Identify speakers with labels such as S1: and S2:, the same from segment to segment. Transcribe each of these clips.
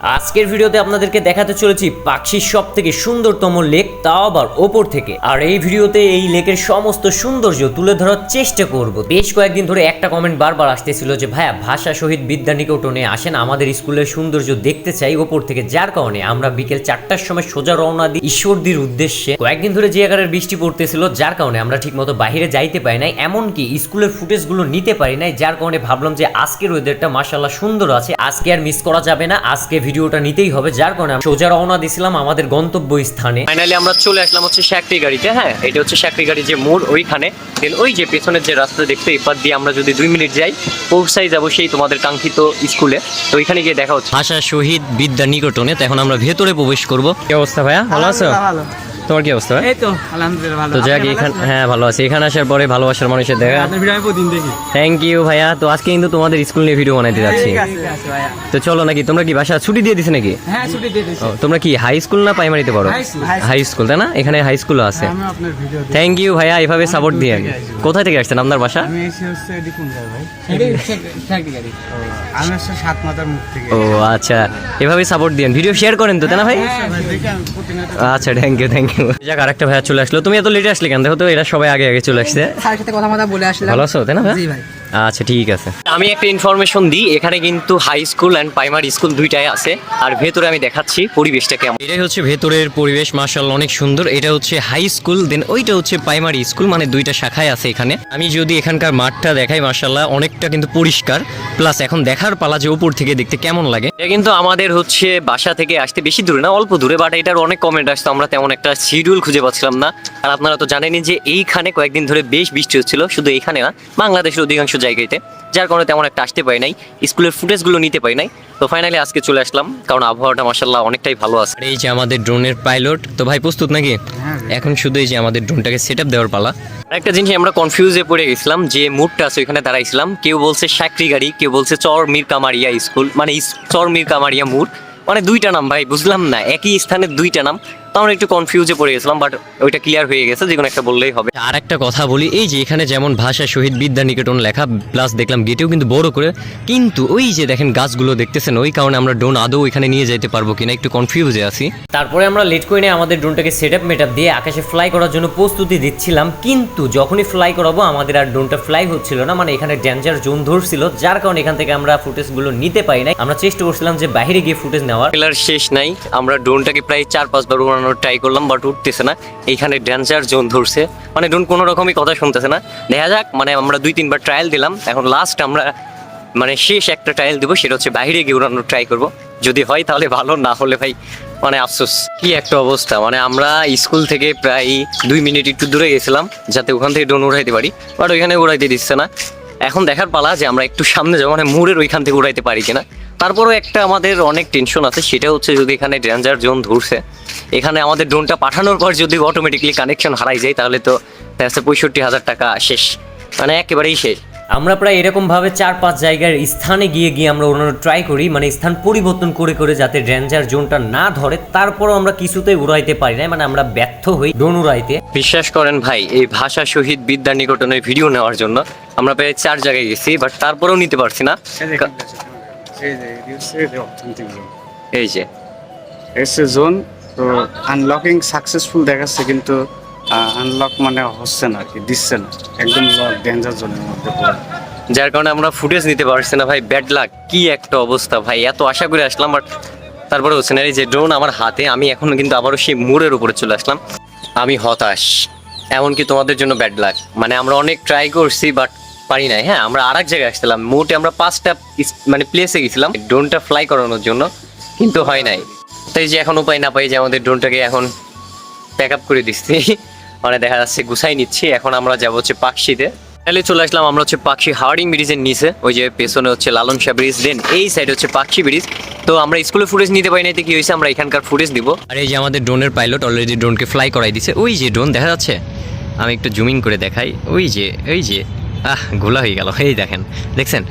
S1: আজকের ভিডিওতে আপনাদেরকে দেখাতে চলেছি পাখির সব থেকে সুন্দরতম লেক, তাও আবার ওপর থেকে। আর এই ভিডিওতে এই লেকের সমস্ত সৌন্দর্য তুলে ধরার চেষ্টা করব। বেশ কয়েকদিন ধরে একটা কমেন্ট বারবার আসতেছিল যে, ভাইয়া, ভাষা শহীদ বিদ্যা নিকটনে আসেন, আমাদের স্কুলের সৌন্দর্য দেখতে চাই ওপর থেকে। যার কারণে আমরা বিকেল চারটার সময় সোজা রওনা দিই ঈশ্বরদীর উদ্দেশ্যে। কয়েকদিন ধরে যে আকারের বৃষ্টি পড়তেছিল, যার কারণে আমরা ঠিকমতো বাহিরে যাইতে পারি নাই, এমনকি স্কুলের ফুটেজগুলো নিতে পারি নাই, যার কারণে ভাবলাম যে, আজকের ওয়েদারটা মাসাল্লাহ সুন্দর আছে, আজকে আর মিস করা যাবে না, আজকে ভিডিওটা নিতেই হবে যার কারণে আমি সোজা রওনা দিছিলাম আমাদের গন্তব্য স্থানে ফাইনালি আমরা চলে আসলাম হচ্ছে শ্যাকরি গাড়িতে হ্যাঁ? এটা হচ্ছে শ্যাকরি গাড়ি যে মোড় ওইখানে। দেন ওই যে পেছনের যে রাস্তা দেখতে এপার দিয়ে আমরা যদি দুই মিনিট যাই পৌঁছাই যাব সেই তোমাদের কাঙ্ক্ষিত স্কুলে। তো ওইখানে গিয়ে দেখা হচ্ছে। আশা শহীদ বিদ্যা নিকটনে তখন এখন আমরা ভেতরে প্রবেশ করব। কি অবস্থা ভাইয়া? ভালো আছো?
S2: ভালো।
S1: তোমার কি অবস্থা?
S2: এই তো আলহামদুলিল্লাহ ভালো।
S1: তো যাক
S2: আপনি
S1: এখানে হ্যাঁ ভালো আছি। এখানে আসার পরে ভালোবাসার মানুষের দেখা।
S2: আপনার ভিডিও আমি প্রতিদিন দেখি।
S1: থ্যাংক ইউ ভাইয়া। তো আজকে কিন্তু তোমাদের স্কুল নিয়ে ভিডিও বানাইতে যাচ্ছি।
S2: ঠিক আছে ভাইয়া।
S1: তো চলো নাকি তোমরা কি বাসা ছুটি দিয়ে দিছে নাকি?
S2: হ্যাঁ ছুটি দিয়ে দিয়েছি।
S1: ও, তোমরা কি হাই স্কুল না প্রাইমারিতে পড়ো? হাই স্কুল তাই না? এখানে হাই স্কুলও আছে। থ্যাংক ইউ ভাইয়া এভাবে সাপোর্ট দিয়ে।
S2: দূর থেকে
S1: কোথায় থেকে আসছেন? আপনার বাসা?
S2: আমি এসে হচ্ছে জায়গায় ভাই। আমি হচ্ছে সাত মাথার মুখ থেকে
S1: ও আচ্ছা। এভাবে সাপোর্ট দিন ভিডিও শেয়ার করেন তো তাই না ভাই?
S2: হ্যাঁ,
S1: আচ্ছা থ্যাংক ইউ থ্যাংক ইউ যাক আরেকটা ভাইয়া চলে আসলো। তুমি এত লেটে আসলে কেন? দেখো তো এরা সবাই আগে আগে চলে আসছে।
S3: স্যারের সাথে কথা বলে আসলাম।
S1: ভালো আছো তাই না?
S3: জি ভাই।
S1: আচ্ছা ঠিক আছে। আমি একটা ইনফরমেশন দিই এখানে কিন্তু high school and primary school দুইটাই আছে আর ভেতরে আমি দেখাচ্ছি পরিবেশটা কেমন। এটাই হচ্ছে ভেতরের পরিবেশ মার্শাল্লাহ অনেক সুন্দর। এটা হচ্ছে হাই স্কুল দেন ওইটা হচ্ছে প্রাইমারি স্কুল মানে দুইটা শাখায় আছে এখানে। আমি যদি এখানকার মাঠটা দেখাই মার্শাল্লাহ অনেকটা কিন্তু পরিষ্কার। প্লাস এখন দেখার পালা যে উপর থেকে দেখতে কেমন লাগে। এটা কিন্তু আমাদের হচ্ছে বাসা থেকে আসতে বেশি দূরে না অল্প দূরে বাট এটার অনেক কমেন্ট আসতো আমরা তেমন একটা শিডিউল খুঁজে পাচ্ছিলাম না। আর আপনারা তো জানেনই যে এইখানে কয়েকদিন ধরে বেশ বৃষ্টি হচ্ছিল শুধু এইখানে না বাংলাদেশের অধিকাংশ জায়গাতে যার কারণে তেমন একটা আসতে পারি নাই স্কুলের ফুটেজগুলো নিতে পারি নাই। তো ফাইনালি আজকে চলে আসলাম কারণ আবহাওয়াটা মাসাল্লাহ অনেকটাই ভালো আছে। এই যে আমাদের ড্রোনের পাইলট তো ভাই প্রস্তুত নাকি?
S2: হ্যাঁ
S1: এখন শুধু এই যে আমাদের ড্রোনটাকে সেট আপ দেওয়ার পালা। একটা জিনিস আমরা কনফিউজে পড়ে গেছিলাম যে মুডটা আছে ওইখানে দাঁড়াইছিলাম কেউ বলছে সাকরি গাড়ি কেউ বলছে চর মির কামারিয়া স্কুল মানে চর মির কামারিয়া মুড মানে দুইটা নাম ভাই বুঝলাম না একই স্থানে দুইটা নাম আমরা একটু কনফিউজে পড়ে গেছিলাম বাট ওইটা ক্লিয়ার হয়ে গেছে যে কোনো একটা বললেই হবে। আর একটা কথা বলি এই যে এখানে যেমন ভাষা শহীদ বিদ্যা নিকেতন লেখা প্লাস দেখলাম গেটেও কিন্তু বড় করে কিন্তু ওই যে দেখেন গাছগুলো দেখতেছেন ওই কারণে আমরা ড্রোন আদৌ এখানে নিয়ে যেতে পারব কিনা একটু কনফিউজে আছি। তারপরে আমরা লেট করে নিয়ে আমাদের ড্রোনটাকে সেট আপ মেট দিয়ে আকাশে ফ্লাই করার জন্য প্রস্তুতি দিচ্ছিলাম কিন্তু যখনই ফ্লাই করাবো আমাদের আর ড্রোনটা ফ্লাই হচ্ছিল না মানে এখানে ডেঞ্জার জোন ধরছিল যার কারণে এখান থেকে আমরা ফুটেজগুলো নিতে পারি নাই। আমরা চেষ্টা করছিলাম যে বাইরে গিয়ে ফুটেজ নেওয়ার। শেষ নাই আমরা ড্রোনটাকে প্রায় চার পাঁচবার উড়ানোর ট্রাই করলাম বাট উঠতেছে না। এইখানে ডেঞ্জার জোন ধরছে। মানে ড্রোন কোনো রকমই কথা শুনতেছে না। দেখা যাক মানে আমরা দুই, তিনবার ট্রায়াল দিলাম। এখন লাস্ট আমরা মানে শেষ একটা ট্রায়াল দেবো, সেটা হচ্ছে বাইরে গিয়ে উড়ানোর ট্রাই করব। যদি হয় তাহলে ভালো, না হলে ভাই মানে আফসোস। কি একটা অবস্থা মানে আমরা স্কুল থেকে প্রায় দুই মিনিট একটু দূরে গেছিলাম, যাতে ওখান থেকে ড্রোন উড়াইতে পারি। বাট ওইখানে উড়াইতে দিচ্ছে না। এখন দেখার পালা যে আমরা একটু সামনে যাব মানে মুড়ের ওইখান থেকে উড়াইতে পারি কিনা। তারপরেও একটা আমাদের অনেক টেনশন আছে সেটা হচ্ছে যদি এখানে ডেঞ্জার জোন ধরছে এখানে আমাদের ড্রোনটা পাঠানোর পর যদি অটোমেটিকলি কানেকশন হারাই যায় তাহলে তো দেখা পঁয়ষট্টি হাজার টাকা শেষ মানে একেবারেই শেষ। আমরা প্রায় এরকম ভাবে চার পাঁচ জায়গার স্থানে গিয়ে গিয়ে আমরা ওড়ানোর ট্রাই করি মানে স্থান পরিবর্তন করে করে যাতে ডেঞ্জার জোনটা না ধরে তারপরও আমরা কিছুতেই উড়াইতে পারি না মানে আমরা ব্যর্থ হই ড্রোন উড়াইতে। বিশ্বাস করেন ভাই এই ভাষা শহীদ বিদ্যা নিকটনের ভিডিও নেওয়ার জন্য আমরা প্রায় চার জায়গায় গেছি বাট তারপরেও নিতে পারছি না।
S2: এই যে এটি হচ্ছে যে অর্থনৈতিক জোন
S1: এই যে।
S2: এসে জোন তো আনলকিং সাকসেসফুল দেখাচ্ছে কিন্তু আনলক মানে হচ্ছে না আর কি দিচ্ছে না। একদম ডেঞ্জার জোনের মধ্যে পড়ে।
S1: যার কারণে আমরা ফুটেজ নিতে পারছি না ভাই। ব্যাড লাক কি একটা অবস্থা ভাই। এত আশা করে আসলাম বাট তারপরে হচ্ছে না এই যে ড্রোন আমার হাতে আমি এখন কিন্তু আবারও সেই মোড়ের উপরে চলে আসলাম। আমি হতাশ। এমনকি তোমাদের জন্য ব্যাড লাক মানে আমরা অনেক ট্রাই করছি বাট পারি নাই। হ্যাঁ আমরা আর এক জায়গায় আসছিলাম। মোটে আমরা পাঁচটা মানে প্লেসে গেছিলাম। ড্রোনটা ফ্লাই করানোর জন্য, কিন্তু হয় নাই। তাই যে এখন উপায় না পাই যে আমাদের ড্রোনটাকে এখন প্যাক আপ করে দিচ্ছি। মানে দেখা যাচ্ছে গুছাই নিচ্ছি। এখন আমরা যাব হচ্ছে পাকশিতে তাহলে চলে আসলাম, আমরা হচ্ছে পাখি হাওয়ারিং ব্রিজের নিচে। ওই যে পেছনে হচ্ছে লালন শাহ ব্রিজ দেন এই সাইড হচ্ছে পাখি ব্রিজ তো আমরা স্কুলে ফুটেজ নিতে পারি না কি হয়েছে? আমরা এখানকার ফুটেজ দিব। আর এই যে আমাদের ড্রোনের পাইলট অলরেডি ড্রোনকে ফ্লাই করাই দিছে। ওই যে ড্রোন দেখা যাচ্ছে? আমি একটু জুমিং করে দেখাই। ওই যে ওই যে আহ গোলা হয়ে গেল। এই দেখেন দেখছেন?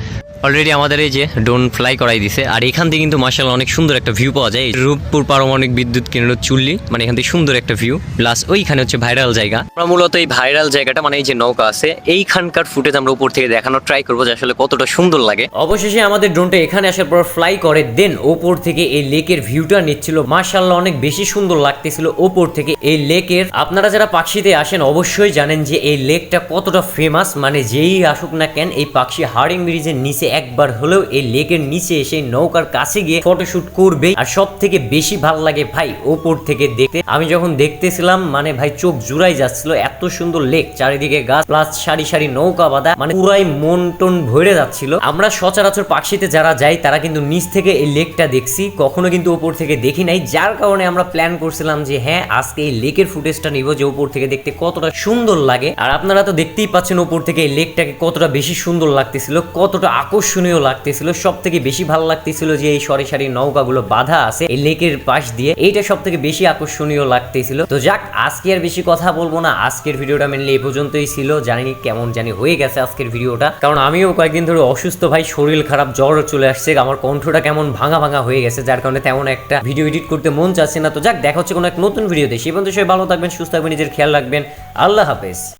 S1: অলরেডি আমাদের এই যে ড্রোন ফ্লাই করাই দিছে। আর এখান থেকে কিন্তু মার্শাল অনেক সুন্দর একটা ভিউ পাওয়া যায়। রূপপুর পারমাণবিক বিদ্যুৎ কেন্দ্র চুল্লি মানে এখান থেকে সুন্দর একটা ভিউ প্লাস ওইখানে হচ্ছে ভাইরাল জায়গা। আমরা মূলত এই ভাইরাল জায়গাটা মানে এই যে নৌকা আছে, এইখানকার ফুটেজ আমরা উপর থেকে দেখানোর ট্রাই করব যে আসলে কতটা সুন্দর লাগে।
S3: অবশেষে আমাদের ড্রোনটা এখানে আসার পর ফ্লাই করে দেন ওপর থেকে এই লেকের ভিউটা নিচ্ছিল। মার্শাল্লাহ অনেক বেশি সুন্দর লাগতেছিল ওপর থেকে এই লেকের আপনারা যারা পাখিতে আসেন, অবশ্যই জানেন যে এই লেকটা কতটা ফেমাস মানে যেই আসুক না কেন, এই পাখি হার্ডিং ব্রিজের নিচে একবার হলেও এই লেকের নিচে এসে নৌকার কাছে গিয়ে ফটোশুট করবে। আর সব থেকে বেশি ভালো লাগে ভাই ওপর থেকে দেখতে। আমি যখন দেখতেছিলাম মানে ভাই চোখ জুড়াই যাচ্ছিল, এত সুন্দর লেক, চারিদিকে গাছ প্লাস সারি সারি নৌকা বাঁধা মানে পুরাই মন টন ভরে যাচ্ছিল। আমরা সচরাচর পাকশিতে যারা যাই, তারা কিন্তু নিচ থেকে এই লেকটা দেখছি, কখনো কিন্তু ওপর থেকে দেখি নাই। যার কারণে আমরা প্ল্যান করছিলাম যে হ্যাঁ আজকে এই লেকের ফুটেজটা নিব যে ওপর থেকে দেখতে কতটা সুন্দর লাগে। আর আপনারা তো দেখতেই পাচ্ছেন, ওপর থেকে এই লেকটাকে কতটা বেশি সুন্দর লাগতেছিল, কতটা আকর্ষণীয় লাগতেছিল সব থেকে বেশি ভালো লাগতেছিল যে এই সরি সারি নৌকাগুলো বাধা আছে এই লেকের পাশ দিয়ে, এইটা সব থেকে বেশি আকর্ষণীয় লাগতেছিল। তো যাক, আজকে আর বেশি কথা বলব না, আজকের ভিডিওটা মেনলি এই পর্যন্তই ছিল, জানি কেমন জানি হয়ে গেছে আজকের ভিডিওটা, কারণ আমিও কয়েকদিন ধরে অসুস্থ ভাই, শরীর খারাপ, জ্বর চলে আসছে, আমার কণ্ঠটা কেমন ভাঙা ভাঙা হয়ে গেছে, যার কারণে তেমন একটা ভিডিও এডিট করতে মন চাচ্ছে না। তো যাক, দেখা হচ্ছে কোনো এক নতুন ভিডিওতে, সে পর্যন্ত সবাই ভালো থাকবেন, সুস্থ থাকবেন, নিজের খেয়াল রাখবেন, আল্লাহ হাফেজ।